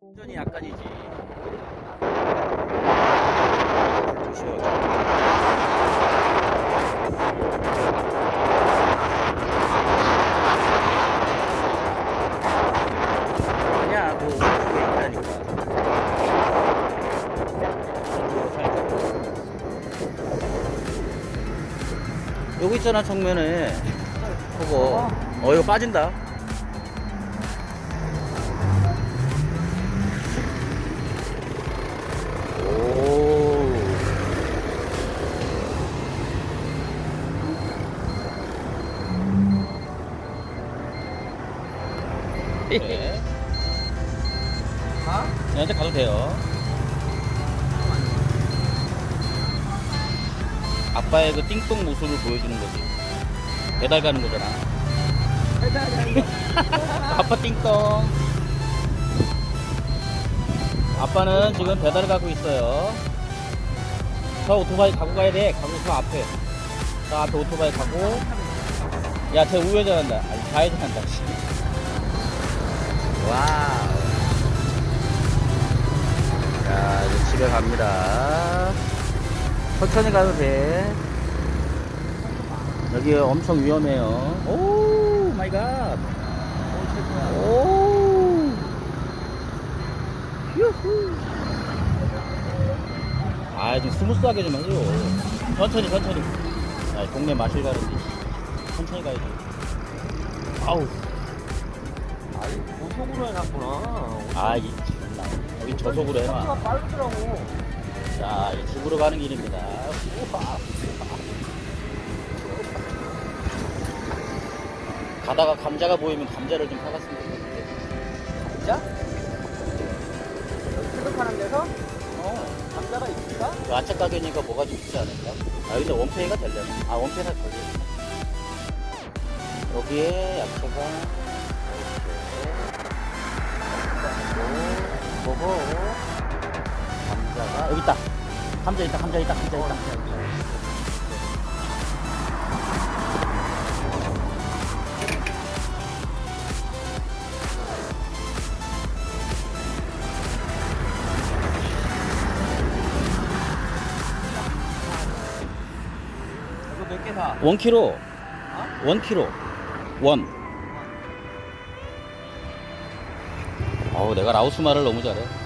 완전히 약간이지. 여기 있잖아, 정면에. 그거. 어, 이거 빠진다. 네. 얘한테 가도 돼요. 아빠의 그 띵똥 모습을 보여주는 거지. 배달 가는 거잖아. 아빠 띵똥. 아빠는 지금 배달 가고 있어요. 저 오토바이 가고 가야 돼. 가고 저 앞에. 저 앞에 오토바이 가고. 야, 쟤 우회전한다. 아니, 좌회전한다. 씨. 와우. 자, 이제 집에 갑니다. 천천히 가도 돼. 여기 엄청 위험해요. 오 마이 갓. 오. 휴후. 아, 좀 스무스하게 좀 해줘. 천천히, 천천히. 야, 동네 마실 가는데. 천천히 가야지. 아우. 아니 고속으로 해놨구나. 아, 이, 참나. 여기 저속으로 해놔. 속도가 빠르더라고. 자, 이제 집으로 가는 길입니다. 우와. 가다가 감자가 보이면 감자를 좀 사갔으면 좋겠는데. 진짜? 수급하는 데서 어. 감자가 있을까? 야채 가게니까 뭐가 좀 있지 않을까? 아, 근데 원페이가 되려나? 아, 원페이가 걸려. 여기에 야채가 감자가 여기 있다. 감자 있다. 감자 있다. 감자 있다. 이거 몇 개 사? 원 킬로. 원 킬로. 원. 어우, 내가 라오스 말을 너무 잘해.